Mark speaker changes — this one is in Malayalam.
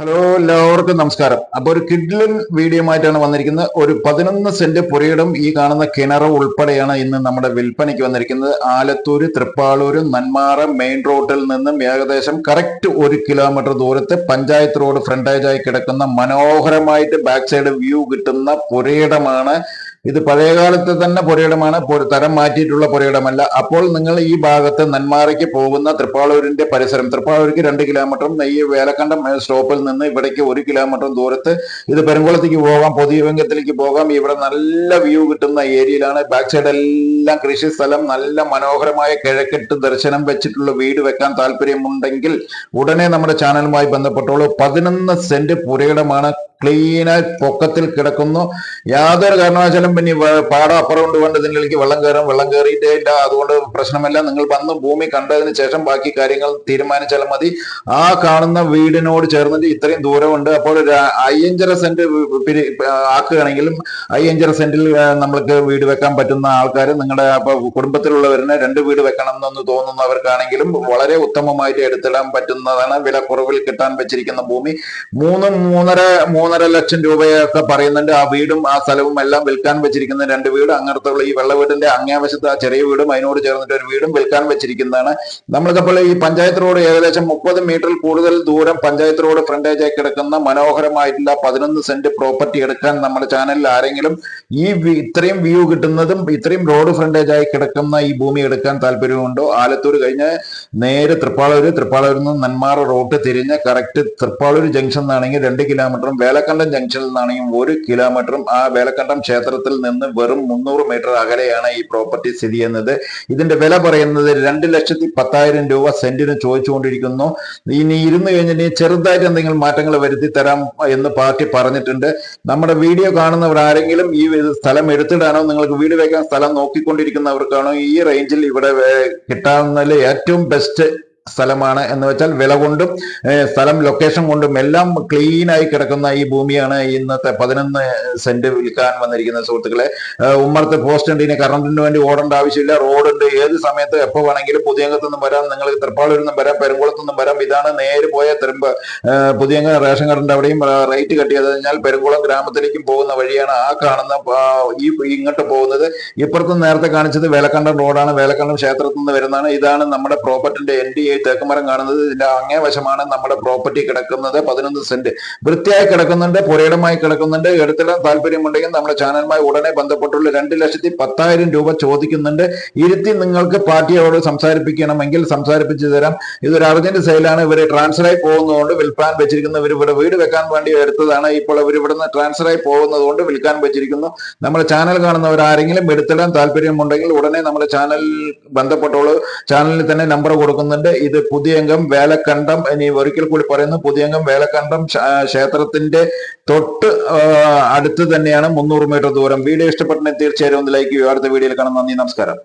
Speaker 1: ഹലോ എല്ലാവർക്കും നമസ്കാരം. അപ്പൊ ഒരു കിഡ്ലൻ വീഡിയോ ആയിട്ടാണ് വന്നിരിക്കുന്നത്. ഒരു പതിനൊന്ന് സെന്റ് പുരയിടം ഈ കാണുന്ന കിണറും ഉൾപ്പെടെയാണ് ഇന്ന് നമ്മുടെ വിൽപ്പനയ്ക്ക് വന്നിരിക്കുന്നത്. ആലത്തൂര് തൃപ്പാളൂര് നന്മാറ മെയിൻ റോഡിൽ നിന്നും ഏകദേശം കറക്റ്റ് ഒരു കിലോമീറ്റർ ദൂരത്ത് പഞ്ചായത്ത് റോഡ് ഫ്രണ്ടേജായി കിടക്കുന്ന മനോഹരമായിട്ട് ബാക്ക് സൈഡ് വ്യൂ കിട്ടുന്ന പുരയിടമാണ് ഇത് പഴയകാലത്തെ തന്നെ പുരയിടമാണ്. തരം മാറ്റിയിട്ടുള്ള പുരയിടമല്ല. അപ്പോൾ നിങ്ങൾ ഈ ഭാഗത്ത് നന്മാറയ്ക്ക് പോകുന്ന തൃപ്പാളൂരിന്റെ പരിസരം തൃപ്പാളൂർക്ക് രണ്ട് കിലോമീറ്ററും ഈ വേലക്കണ്ടം സ്റ്റോപ്പിൽ നിന്ന് ഇവിടേക്ക് ഒരു കിലോമീറ്റർ ദൂരത്ത് ഇത് പെരുംകുളത്തേക്ക് പോകാം പൊതുവെങ്കത്തിലേക്ക് പോകാം. ഇവിടെ നല്ല വ്യൂ കിട്ടുന്ന ഏരിയയിലാണ്. ബാക്ക് സൈഡ് എല്ലാം കൃഷി സ്ഥലം നല്ല മനോഹരമായ കിഴക്കിട്ട് ദർശനം വെച്ചിട്ടുള്ള വീട് വെക്കാൻ താല്പര്യമുണ്ടെങ്കിൽ ഉടനെ നമ്മുടെ ചാനലുമായി ബന്ധപ്പെട്ടോളൂ. പതിനൊന്ന് സെന്റ് പുരയിടമാണ് ക്ലീനായി പൊക്കത്തിൽ കിടക്കുന്നു. യാതൊരു കാരണവശാലും പിന്നെ ഈ വ- പാടം അപ്പുറം കൊണ്ട് കൊണ്ട് വെള്ളം കയറും. വെള്ളം കയറിയിട്ടേ ഇല്ല. അതുകൊണ്ട് പ്രശ്നമല്ല. നിങ്ങൾ വന്ന് ഭൂമി കണ്ടതിന് ശേഷം ബാക്കി കാര്യങ്ങൾ തീരുമാനിച്ചാൽ മതി. ആ കാണുന്ന വീടിനോട് ചേർന്നിട്ട് ഇത്രയും ദൂരമുണ്ട്. അപ്പോൾ അയ്യഞ്ചര സെന്റ് ആക്കുകയാണെങ്കിലും അയ്യഞ്ചര സെന്റിൽ നമ്മൾക്ക് വീട് വെക്കാൻ പറ്റുന്ന ആൾക്കാർ നിങ്ങളുടെ കുടുംബത്തിലുള്ളവരിന് രണ്ട് വീട് വെക്കണം എന്നൊന്ന് തോന്നുന്നവർക്കാണെങ്കിലും വളരെ ഉത്തമമായിട്ട് എടുത്തിടാൻ പറ്റുന്നതാണ്. വില കുറവിൽ കിട്ടാൻ വെച്ചിരിക്കുന്ന ഭൂമി. മൂന്ന് മൂന്നര മൂന്നര ലക്ഷം രൂപയൊക്കെ പറയുന്നുണ്ട്. ആ വീടും ആ സ്ഥലവും എല്ലാം വിൽക്കാൻ വെച്ചിരിക്കുന്ന രണ്ട് വീട്. അങ്ങനത്തുള്ള ഈ വെള്ളവീടിന്റെ അങ്ങേവശത്ത് ആ ചെറിയ വീടും അതിനോട് ചേർന്നിട്ട് ഒരു വീടും വിൽക്കാൻ വെച്ചിരിക്കുന്നതാണ്. നമ്മളിതപ്പോൾ ഈ പഞ്ചായത്ത് റോഡ് ഏകദേശം മുപ്പത് മീറ്ററിൽ കൂടുതൽ ദൂരം പഞ്ചായത്ത് റോഡ് ഫ്രണ്ടേജായി കിടക്കുന്ന മനോഹരമായിട്ടുള്ള പതിനൊന്ന് സെന്റ് പ്രോപ്പർട്ടി എടുക്കാൻ നമ്മുടെ ചാനലിൽ ആരെങ്കിലും ഈ ഇത്രയും വ്യൂ കിട്ടുന്നതും ഇത്രയും റോഡ് ഫ്രണ്ടേജായി കിടക്കുന്ന ഈ ഭൂമി എടുക്കാൻ താല്പര്യമുണ്ടോ? ആലത്തൂർ കഴിഞ്ഞ് നേരെ തൃപ്പാളൂർ തൃപ്പാളൂരിൽ നിന്ന് നെന്മാറ റോഡ് തിരിഞ്ഞ് കറക്റ്റ് തൃപ്പാളൂർ ജംഗ്ഷൻ ആണെങ്കിൽ രണ്ട് കിലോമീറ്ററും വേലക്കണ്ടം ജംഗ്ഷനിൽ നിന്നാണെങ്കിൽ ഒരു കിലോമീറ്ററും ആ വേലക്കണ്ടം ക്ഷേത്രത്തിൽ നിന്ന് വെറും മുന്നൂറ് മീറ്റർ അകലെയാണ് ഈ പ്രോപ്പർട്ടി സ്ഥിതി ചെയ്യുന്നത്. ഇതിന്റെ വില പറയുന്നത് രണ്ട് ലക്ഷത്തി പത്തായിരം രൂപ സെന്റിന് ചോദിച്ചുകൊണ്ടിരിക്കുന്നു. ഇനി ഇരുന്ന് കഴിഞ്ഞിട്ട് ചെറുതായിട്ട് എന്തെങ്കിലും മാറ്റങ്ങൾ വരുത്തി തരാം എന്ന് പാർട്ടി പറഞ്ഞിട്ടുണ്ട്. നമ്മുടെ വീഡിയോ കാണുന്നവർ ആരെങ്കിലും ഈ സ്ഥലം എടുത്തിടാനോ നിങ്ങൾക്ക് വീട് വയ്ക്കാൻ സ്ഥലം നോക്കിക്കൊണ്ടിരിക്കുന്നവർക്കാണോ ഈ റേഞ്ചിൽ ഇവിടെ കിട്ടാവുന്നതിൽ ഏറ്റവും ബെസ്റ്റ് സ്ഥലമാണ് എന്ന് വെച്ചാൽ വില കൊണ്ടും സ്ഥലം ലൊക്കേഷൻ കൊണ്ടും എല്ലാം ക്ലീൻ ആയി കിടക്കുന്ന ഈ ഭൂമിയാണ് ഇന്നത്തെ പതിനൊന്ന് സെന്റ് വിൽക്കാൻ വന്നിരിക്കുന്ന സുഹൃത്തുക്കളെ. ഉമ്മർത്ത് പോസ്റ്റ് ഉണ്ട്. ഇനി കറണ്ടിന് വേണ്ടി ഓടേണ്ട ആവശ്യമില്ല. റോഡുണ്ട് ഏത് സമയത്ത് എപ്പോ വേണമെങ്കിലും പുതിയങ്കത്തു നിന്നും വരാം. നിങ്ങൾ തൃപ്പാളൂരിൽ നിന്നും വരാം. പെരുങ്കുളത്തു നിന്നും വരാം. ഇതാണ് നേര് പോയ തെരുമ്പ്. ഏഹ് റേഷൻ കാർഡിന്റെ അവിടെയും റേറ്റ് കട്ടിയത് കഴിഞ്ഞാൽ പെരുങ്കുളം ഗ്രാമത്തിലേക്കും പോകുന്ന വഴിയാണ് ആ കാണുന്ന ഈ ഇങ്ങോട്ട് പോകുന്നത്. ഇപ്പുറത്ത് നേരത്തെ കാണിച്ചത് വേലക്കണ്ടം റോഡാണ് വേലക്കണ്ടം ക്ഷേത്രത്തിൽ നിന്ന് വരുന്നതാണ്. ഇതാണ് നമ്മുടെ പ്രോപ്പർട്ടിന്റെ എൻ ഡി എ തേക്കുമരം കാണുന്നത് ഇതിന്റെ അങ്ങേ വശമാണ് നമ്മുടെ പ്രോപ്പർട്ടി കിടക്കുന്നത്. പതിനൊന്ന് സെന്റ് വൃത്തിയായി കിടക്കുന്നുണ്ട് പുരയിടമായി കിടക്കുന്നുണ്ട്. എടുത്തിടാൻ താല്പര്യമുണ്ടെങ്കിൽ നമ്മുടെ ചാനലുമായി ഉടനെ ബന്ധപ്പെട്ടുള്ള രണ്ട് ലക്ഷത്തി പത്തായിരം രൂപ ചോദിക്കുന്നുണ്ട്. ഇരുത്തി നിങ്ങൾക്ക് പാർട്ടിയോട് സംസാരിപ്പിക്കണമെങ്കിൽ സംസാരിപ്പിച്ചു തരാം. ഇതൊരു അർജന്റ് സെയിലാണ് ഇവർ ട്രാൻസ്ഫർ ആയി പോകുന്നതുകൊണ്ട് വിൽപ്പാൻ വെച്ചിരിക്കുന്ന. ഇവർ ഇവിടെ വീട് വെക്കാൻ വേണ്ടി എടുത്തതാണ്. ഇപ്പോൾ അവർ ഇവിടുന്ന് ട്രാൻസ്ഫർ ആയി പോകുന്നതുകൊണ്ട് വിൽക്കാൻ വെച്ചിരിക്കുന്നു. നമ്മുടെ ചാനൽ കാണുന്നവർ ആരെങ്കിലും എടുത്തിടാൻ താല്പര്യമുണ്ടെങ്കിൽ ഉടനെ നമ്മുടെ ചാനൽ ബന്ധപ്പെട്ടോളൂ ചാനലിൽ തന്നെ നമ്പർ കൊടുക്കുന്നുണ്ട്. ഇത് പുതിയംഗം വേലക്കണ്ടം ഇനി ഒരിക്കൽ കൂടി പറയുന്നു. പുതിയംഗം വേലക്കണ്ടം ക്ഷേത്രത്തിന്റെ തൊട്ട് അടുത്ത് തന്നെയാണ് മുന്നൂറ് മീറ്റർ ദൂരം. വീഡിയോ ഇഷ്ടപ്പെട്ടെങ്കിൽ തീർച്ചയായും ഒന്ന് ലൈക്ക് ചെയ്യുക. അടുത്ത വീഡിയോയിൽ കാണാം. നന്ദി നമസ്കാരം.